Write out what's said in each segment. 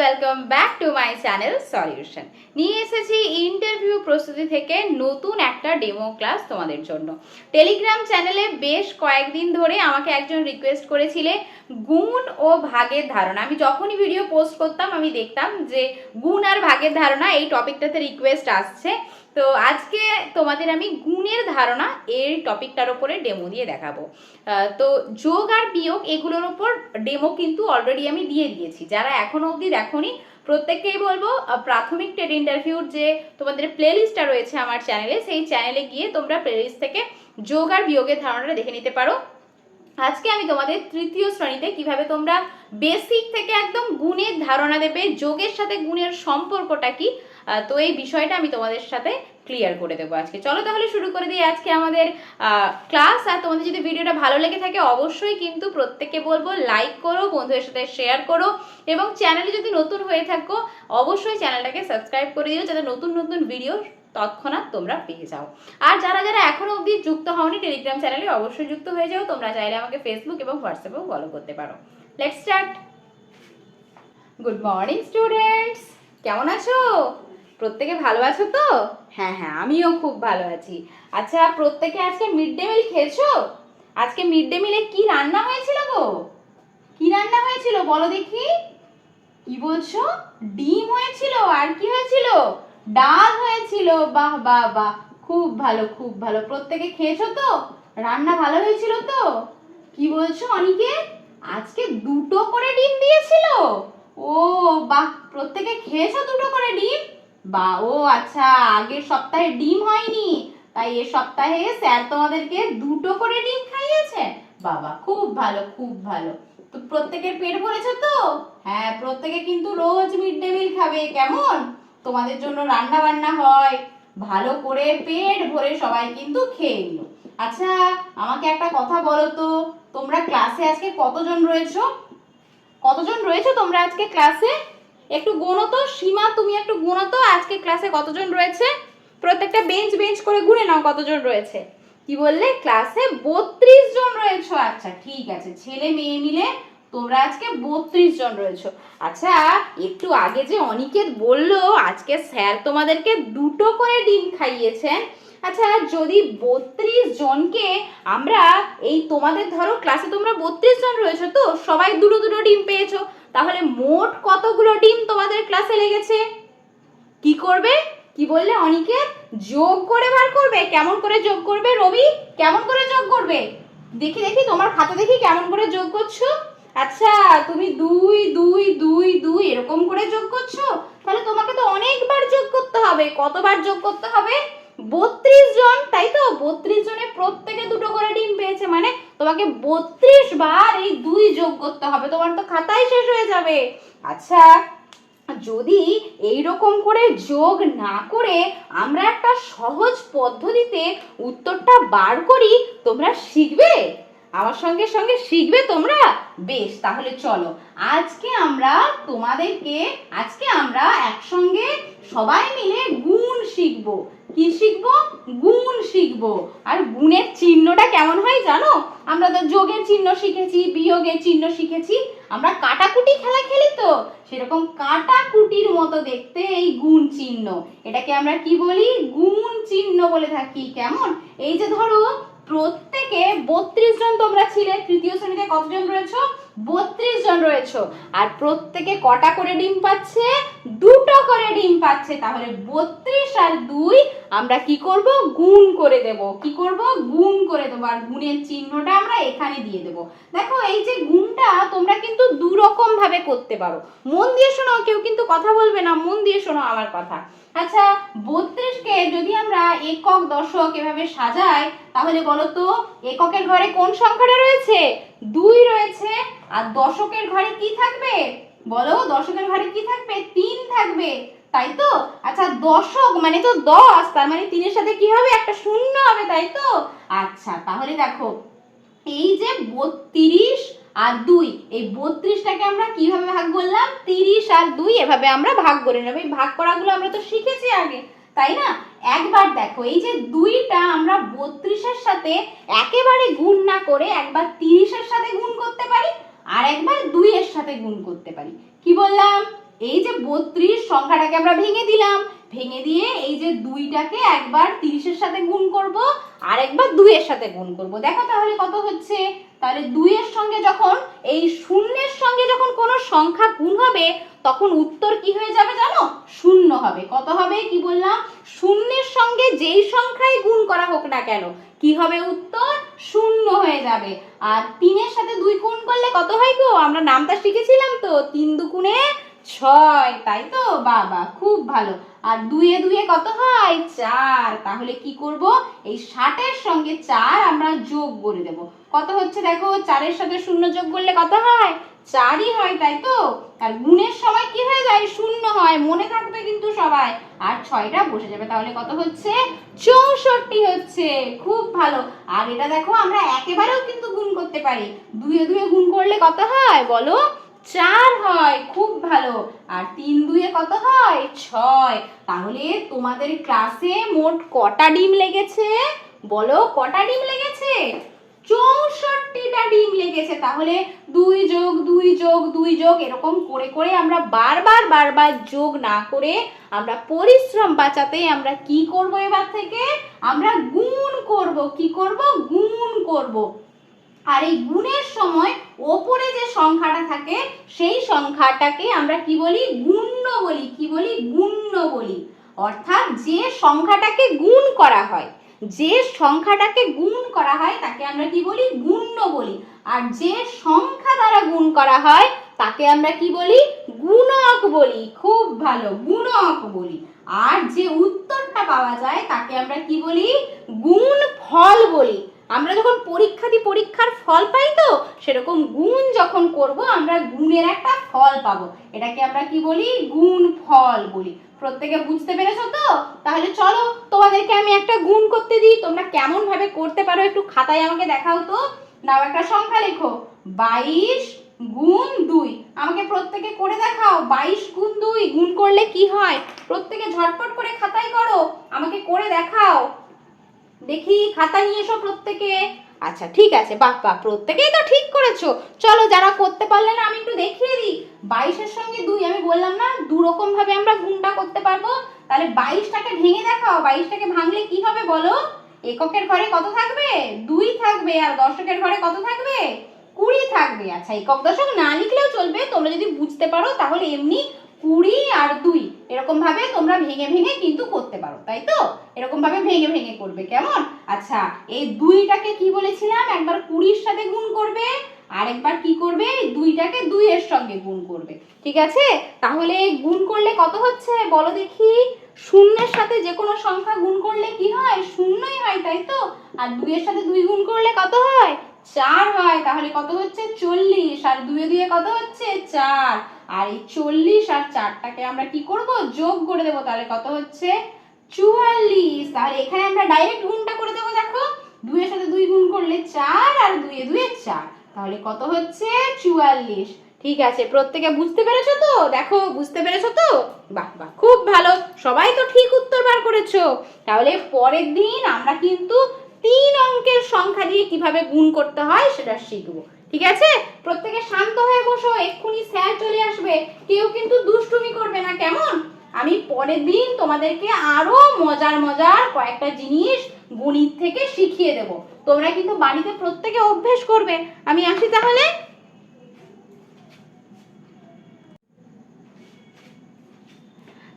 Welcome back to my channel solution নিয়ে এসেছি interview প্রস্তুতি থেকে নতুন একটা ডেমো ক্লাস তোমাদের জন্য। টেলিগ্রাম চ্যানেলে বেশ কয়েকদিন ধরে আমাকে একজন রিকোয়েস্ট করেছিলে গুণ ও ভাগের ধারণা। আমি যখনই ভিডিও পোস্ট করতাম, আমি দেখতাম যে গুণ আর ভাগের ধারণা এই টপিকটাতে রিকোয়েস্ট আসছে। তো আজকে তোমাদের আমি গুণের ধারণা এই টপিকটার ওপরে ডেমো দিয়ে দেখাবো। তো যোগ আর বিয়োগ এগুলোর ওপর ডেমো কিন্তু অলরেডি আমি দিয়ে দিয়েছি। যারা এখনও অবধি দেখোনি প্রত্যেককেই বলব প্রাথমিক টেট ইন্টারভিউর যে তোমাদের প্লেলিস্টটা রয়েছে আমার চ্যানেলে সেই চ্যানেলে গিয়ে তোমরা প্লেলিস্ট থেকে যোগ আর বিয়োগের ধারণাটা দেখে নিতে পারো। আজকে আমি তোমাদের তৃতীয় শ্রেণীতে কীভাবে তোমরা বেসিক থেকে একদম গুণের ধারণা দেবে, যোগের সাথে গুণের সম্পর্কটা কি তো এই বিষয়টা আমি তোমাদের সাথে ক্লিয়ার করে দেবো আজকে। চলো তাহলে শুরু করে দিই আজকে আমাদের ক্লাস আর তোমাদের যদি ভিডিওটা ভালো লেগে থাকে, অবশ্যই কিন্তু প্রত্যেককে বলব লাইক করো, বন্ধুদের সাথে শেয়ার করো এবং চ্যানেলে যদি নতুন হয়ে থাকো, অবশ্যই চ্যানেলটাকে সাবস্ক্রাইব করে দিও যাতে নতুন নতুন ভিডিও তৎক্ষণাৎ তোমরা পেয়ে যাও। আর যারা যারা এখনও অবধি যুক্ত হওনি টেলিগ্রাম চ্যানেলে অবশ্যই যুক্ত হয়ে যাও। তোমরা চাইলে আমাকে ফেসবুক এবং হোয়াটসঅ্যাপেও ফলো করতে পারো। Let's start good morning students কেমন আছো? প্রত্যেকে ভালো আছো তো? হ্যাঁ হ্যাঁ আমিও খুব ভালো আছি। আচ্ছা প্রত্যেকে আজকে মিড ডে মিল খেয়েছো? আজকে মিড ডে মিলে কি রান্না হয়েছিল গো? কি রান্না হয়েছিল বলো দেখি। কি বলছো? ডিম হয়েছিল আর কি হয়েছিল? ডাল হয়েছিল, বাহ বাহ বাহ। খুব ভালো খুব ভালো। প্রত্যেকে খেয়েছো তো? রান্না ভালো হয়েছিল তো? কি বলছো অনিকে? আজকে দুটো করে ডিম দিয়েছিল। ও, বাহ, প্রত্যেকে খেয়েছো দুটো করে ডিম? বা, ও আচ্ছা আগের সপ্তাহে ডিম হয়নি। তাই এ সপ্তাহে স্যার তোমাদেরকে দুটো করে ডিম খাইয়েছে। বাবা, খুব ভালো খুব ভালো। তো প্রত্যেকের পেট ভরেছে তো? হ্যাঁ প্রত্যেকে কিন্তু রোজ মিড ডে মিল খাবে, কেমন? তোমাদের জন্য রান্না বান্না হয়। ভালো করে পেট ভরে সবাই কিন্তু খেয়ে নিও। আচ্ছা আমাকে একটা কথা বলো তো, তোমরা ক্লাসে আজকে কতজন রয়েছো? কতজন রয়েছো তোমরা আজকে ক্লাসে একটু গোনো সীমা, তুমি একটু তো, আজকে ক্লাসে কতজন রয়েছে? প্রত্যেকটা বেঞ্চ বেঞ্চ করে গুনে নাও কতজন রয়েছে। কি বললে? ক্লাসে বত্রিশ জন রয়েছো। আচ্ছা ঠিক আছে, ছেলে মেয়ে মিলে তোমরা আজকে বত্রিশ জন রয়েছো। আচ্ছা একটু আগে যে অনিকেত বলল, আজকে স্যার তোমাদেরকে দুটো করে ডিম খাইয়েছেন। আচ্ছা যদি বত্রিশ জনকে আমরা, এই তোমাদের ধরো ক্লাসে তোমরা বত্রিশ জন রয়েছো তো, সবাই দুটো দুটো ডিম পেয়েছ। তাহলে মোট কতগুলো ডিম তোমাদের ক্লাসে লেগেছে? কি করবে? কি বললে অনিকে? যোগ করে বার করবে। কেমন করে যোগ করবে? রবি, কেমন করে যোগ করবে? দেখি দেখি, তোমার খাতা দেখি কেমন করে যোগ করছ? আচ্ছা তুমি দুই দুই দুই দুই এরকম করে যোগ করছ? তাহলে তোমাকে তো অনেকবার যোগ করতে হবে। কতবার যোগ করতে হবে? বত্রিশ জন, তাই তো? বত্রিশ জনে প্রত্যেকে দুটো করে ডিম পেয়েছে মানে তোমাকে বত্রিশ বার এই দুই যোগ করতে হবে, তোমার তো খাতাই শেষ হয়ে যাবে। আচ্ছা যদি এই রকম করে যোগ না করে আমরা একটা সহজ পদ্ধতিতে উত্তরটা বার করি, তোমরা শিখবে? আমার সঙ্গে সঙ্গে শিখবে তোমরা? বেশ, তাহলে চলো। আজকে আমরা তোমাদেরকে, আজকে আমরা একসঙ্গে সবাই মিলে গুণ শিখব। কি শিখব? গুণ শিখব। আর গুণের চিহ্নটা কেমন হয় জানো? আমরা তো যোগের চিহ্ন শিখেছি, বিয়োগের চিহ্ন শিখেছি। আমরা কাটাকুটি খেলা খেলি তো? সেরকম কাটাকুটির মতো দেখতে এই গুণ চিহ্ন। এটাকে আমরা কি বলি? গুণ চিহ্ন বলে থাকি। কেমন? এই যে ধরো প্রত্যেকে বত্রিশ জন তোমরা ছিলে, তৃতীয় শ্রেণীতে কতজন রয়েছো? বত্রিশ জন রয়েছো। আর প্রত্যেকে কটা করে ডিম পাচ্ছে? দুটো করে ডিম পাচ্ছে। তাহলে বত্রিশ আর দুই, আমরা কি করব? গুণ করে দেব। কি করব? গুণ করে দেবো। আর গুণের চিহ্নটা আমরা এখানে দিয়ে দেব। দেখো, এই যে গুণটা তোমরা কিন্তু দু রকম ভাবে করতে পারো। মন দিয়ে শোনো কেউ কিন্তু কথা বলবে না। মন দিয়ে শোনো আমার কথা। আচ্ছা বত্রিশকে যদি আমরা একক দশক এভাবে সাজাই, তাহলে বলো তো, এককের ঘরে কোন সংখ্যাটা রয়েছে? দুই রয়েছে, আর দশকের ঘরে কি থাকবে? বলো, দশকের ঘরে কি থাকবে? তিন থাকবে, তাই তো? আচ্ছা দশক মানে তো দশ, তার মানে তিনের সাথে কি হবে? একটা শূন্য হবে, তাই তো? আচ্ছা তাহলে দেখো, এই যে বত্রিশ আর দুই, এই বত্রিশটাকে আমরা কীভাবে ভাগ করলাম? তিরিশ আর দুই, এভাবে আমরা ভাগ করে নেব। এই ভাগ করাগুলো আমরা তো শিখেছি আগে, তাই না? একবার দেখো, এই যে দুইটা আমরা বত্রিশের সাথে একেবারে গুণ না করে একবার তিরিশের সাথে গুণ করতে পারি, আর একবার দুইয়ের সাথে গুণ করতে পারি। কি বললাম? এই যে বত্রিশ সংখ্যাটাকে আমরা ভেঙে দিলাম, ভেঙে দিয়ে এই যে দুইটাকে একবার তিরিশের সাথে গুণ করব, আর একবার দুইয়ের সাথে গুণ করব। দেখো তাহলে কত হচ্ছে? তাহলে দুইয়ের সঙ্গে যখন, এই শূন্যের সঙ্গে যখন কোনো সংখ্যা গুণ হবে, তখন উত্তর কি হয়ে যাবে জানো? শূন্য হবে। কত হবে কি বললাম? শূন্যের সঙ্গে যেই সংখ্যাই গুণ করা হোক না কেন, কি হবে উত্তর? শূন্য হয়ে যাবে। আর তিনের সাথে দুই গুণ করলে কত হয় গো? আমরা নামটা শিখেছিলাম তো, তিন দুগুণে ছয়, তাই তো? বাবা, খুব ভালো। আর দুয়ে দুয়ে কত হয়? চার। তাহলে কি করব? এই ষাটের সঙ্গে চার আমরা যোগ করে দেব। কত হচ্ছে দেখো? চারের সাথে শূন্য যোগ করলে কত হয়? চারই হয়, তাই তো? আর গুণের সময় কি হয়ে যায়? শূন্য হয়। মনে থাকবে কিন্তু সবাই। আর ছয়টা বসে যাবে। তাহলে কত হচ্ছে? চৌষট্টি হচ্ছে। খুব ভালো। আর এটা দেখো, আমরা একেবারেও কিন্তু গুণ করতে পারি। দুয়ে দুয়ে গুণ করলে কত হয়? বলো? চার হয়, খুব ভালো। আর তিন দুয়ে কত হয়? ছয়। তাহলে তোমাদের ক্লাসে মোট কটা ডিম লেগেছে? বলো, কটা ডিম লেগেছে? চৌষট্টিটা ডিম লেগেছে। তাহলে দুই যোগ দুই যোগ দুই যোগ, এরকম করে করে আমরা বারবার বারবার যোগ না করে আমরা পরিশ্রম বাঁচাতে আমরা কি করব এবার থেকে? আমরা গুণ করব। কি করব? গুণ করব। আর এই গুণের সময় ওপরে যে সংখ্যাটা থাকে, সেই সংখ্যাটাকে আমরা কি বলি? গুণ্য বলি। কি বলি? গুণ্য বলি। অর্থাৎ যে সংখ্যাটাকে গুণ করা হয়, যে সংখ্যাটাকে গুণ করা হয়, তাকে আমরা কি বলি? গুণ্য বলি। আর যে সংখ্যা দ্বারা গুণ করা হয়, তাকে আমরা কি বলি? গুণক বলি। খুব ভালো, গুণক বলি। আর যে উত্তরটা পাওয়া যায়, তাকে আমরা কি বলি? গুণ ফল বলি। আমরা যখন পরীক্ষা দিই, পরীক্ষার ফল পাই তো, সেরকম গুণ যখন করব, আমরা গুণের একটা ফল পাবো। এটাকে আমরা কি বলি? গুণ ফল বলি। প্রত্যেকে বুঝতে পেরেছ তো? তাহলে চলো, তোমাদেরকে আমি একটা গুণ করতে দিই। তোমরা কেমন ভাবে করতে পারো একটু খাতায় আমাকে দেখাও তো। নাও একটা সংখ্যা লেখো। বাইশ গুণ দুই। আমাকে প্রত্যেকে করে দেখাও। বাইশ গুণ দুই। গুণ করলে কি হয়? প্রত্যেকে ঝটপট করে খাতায় করো। আমাকে করে দেখাও। দেখি খাতা নিয়ে এসো প্রত্যেকে। আচ্ছা ঠিক আছে, বাহ বাহ, প্রত্যেকেই তো ঠিক করেছ। চলো, যারা করতে পারলে না, আমি একটু দেখিয়ে দিই। বাইশের সঙ্গে দুই, আমি বললাম না দু রকম ভাবে আমরা গুণটা করতে পারব। তাহলে বাইশটাকে ভেঙে দেখাও, বাইশটাকে ভাঙলে কি হবে বলো? এককের ঘরে কত থাকবে? দুই থাকবে, আর দশকের ঘরে কত থাকবে? কুড়ি থাকবে। আচ্ছা একক দশক না লিখলেও চলবে, তোমরা যদি বুঝতে পারো, তাহলে এমনি কুড়ি আর দুই। এরকম ভাবে তোমরা ভেঙে ভেঙে কিন্তু করতে পারো, তাই তো? এরকম ভাবে ভেঙে ভেঙে করবে, কেমন? আচ্ছা এই দুইটাকে কি বলেছিলাম? একবার কুড়ির সাথে গুণ করবে আর একবার কি করবে? দুইটাকে দুইয়ের সঙ্গে গুণ করবে, ঠিক আছে? তাহলে গুণ করলে কত হচ্ছে? বলো দেখি। শূন্যের সাথে যে কোনো সংখ্যা গুণ করলে কি হয়? শূন্যই হয়, তাই তো? আর দুইয়ের সাথে দুই গুণ করলে কত হয়? চার হয়, তাহলে কত হচ্ছে? চল্লিশ, আর দুয়ে দুয়ে কত হচ্ছে? চার। আর এই চল্লিশ আর চারটাকে আমরা কি করব? যোগ করে দেবো, তাহলে কত হচ্ছে? চুয়াল্লিশ। তাহলে এখানে আমরা ডাইরেক্ট গুণটা করে দেবো, দেখো। দুইয়ের সাথে দুই গুণ করলে চার, আর দুয়ে দুয়ে চার। তাহলে কত হচ্ছে? চুয়াল্লিশ। ঠিক আছে, প্রত্যেকে বুঝতে পেরেছ তো? দেখো, বুঝতে পেরেছ তো? বাহ বাহ, খুব ভালো। সবাই তো ঠিক উত্তর বার করেছ। তাহলে পরের দিন আমরা কিন্তু তিন অঙ্কের সংখ্যা দিয়ে কীভাবে গুণ করতে হয় সেটা শিখব। ঠিক আছে? প্রত্যেকে শান্ত হয়ে বসো, এক্ষুনি স্যার চলে আসবে। কেউ কিন্তু দুষ্টুমি করবে না, কেমন? আমি পরের দিন তোমাদেরকে আরও মজার মজার কয়েকটা জিনিস গণিত থেকে শিখিয়ে দেব। তোমরা কিন্তু বাড়িতে প্রত্যেকে অভ্যেস করবে। আমি আসি তাহলে?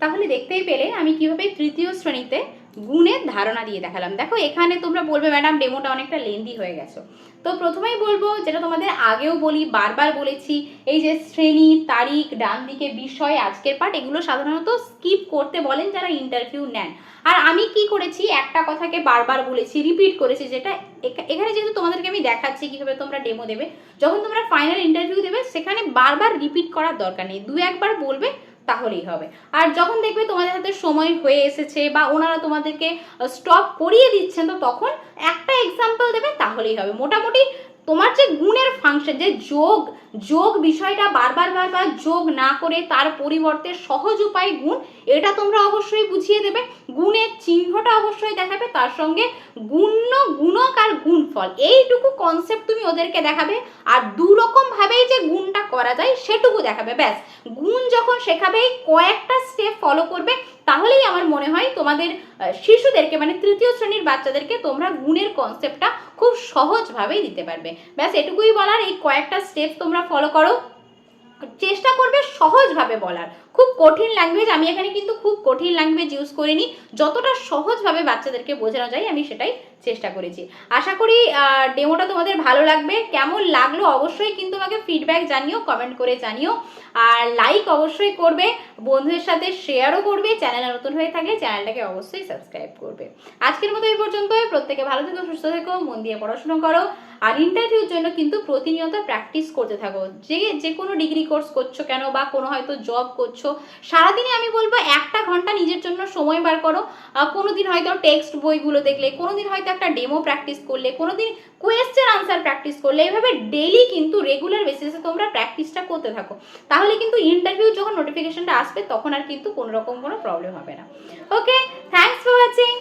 তাহলে দেখতেই পেলে আমি কীভাবে তৃতীয় শ্রেণীতে গুণের ধারণা দিয়ে দেখালাম। দেখো, এখানে তোমরা বলবে, ম্যাডাম, ডেমোটা অনেকটা লেন্দি হয়ে গেছো। তো প্রথমেই বলব, যেটা তোমাদের আগেও বলি, বারবার বলেছি, এই যে শ্রেণি, তারিখ, ডান দিকে বিষয়, আজকের পাঠ, এগুলো সাধারণত স্কিপ করতে বলেন যারা ইন্টারভিউ নেন। আর আমি কি করেছি, একটা কথাকে বারবার বলেছি, রিপিট করেছি, যেটা এখা- এখানে যেহেতু তোমাদেরকে আমি দেখাচ্ছি কীভাবে তোমরা ডেমো দেবে, যখন তোমরা ফাইনাল ইন্টারভিউ দেবে, সেখানে বারবার রিপিট করার দরকার নেই। দু একবার বলবে তাহলেই হবে। আর যখন দেখবে তোমাদের হাতে সময় হয়ে এসেছে বা ওনারা তোমাদেরকে স্টপ করিয়ে দিচ্ছেন, তো তখন একটা এক্সাম্পল দেবে তাহলেই হবে। মোটামুটি তোমার যে গুণের ফাংশন যে যোগ যোগ বিষয়টা বারবার বারবার যোগ না করে তার পরিবর্তে সহজ উপায় গুণ, এটা তোমরা অবশ্যই বুঝিয়ে দেবে। গুণের চিহ্নটা অবশ্যই দেখাবে, তার সঙ্গে গুণ্য, গুণক আর গুণফল, এইটুকু কনসেপ্ট তুমি ওদেরকে দেখাবে। আর দু রকম ভাবেই যে গুণটা করা যায়, সেটুকু দেখাবে, ব্যাস। গুণ যখন শেখাবে, কয়েকটা স্টেপ ফলো করবে তাহলেই আমার মনে হয় তোমাদের শিশুদেরকে মানে তৃতীয় শ্রেণির বাচ্চাদেরকে তোমরা গুণের কনসেপ্টটা খুব সহজভাবেই দিতে পারবে। ব্যাস, এটুকুই বলার, এই কয়েকটা স্টেপ তোমরা ফলো করো। চেষ্টা করবে সহজভাবে বলার। খুব কঠিন ল্যাঙ্গুয়েজ আমি এখানে কিন্তু খুব কঠিন ল্যাঙ্গুয়েজ ইউজ করিনি। যতটা সহজভাবে বাচ্চাদেরকে বোঝানো যায়, আমি সেটাই চেষ্টা করেছি। আশা করি ডেমোটা তোমাদের ভালো লাগবে। কেমন লাগল অবশ্যই কিন্তু আমাকে ফিডব্যাক জানিও কমেন্ট করে জানিও। আর লাইক অবশ্যই করবে, বন্ধুদের সাথে শেয়ারও করবে চ্যানেলে নতুন হয়ে থাকলে চ্যানেলটাকে অবশ্যই সাবস্ক্রাইব করবে। আজকের মতো এই পর্যন্তই। প্রত্যেকে ভালো থেকো, সুস্থ থেকো, মন দিয়ে পড়াশোনা করো। আর ইন্টারভিউর জন্য কিন্তু প্রতিনিয়ত প্র্যাকটিস করতে থাকো। যে যে কোনো ডিগ্রি কোর্স করছ কেন বা কোনো হয়তো জব করছ সারাদিনে আমি বলব একটা ঘণ্টা নিজের জন্য সময় বার করো। কোনো দিন হয়তো টেক্সট বইগুলো দেখলে কোনো দিন হয়তো একটা ডেমো প্র্যাকটিস করলে কোনো দিন কোয়েশ্চেন আনসার প্র্যাকটিস করলে, এভাবে ডেলি কিন্তু রেগুলার বেসিসে তোমরা প্র্যাকটিসটা করতে থাকো। তাহলে কিন্তু ইন্টারভিউ যখন নোটিফিকেশনটা আসবে, তখন আর কিন্তু কোনো রকম কোনো প্রবলেম হবে না। Okay thanks for watching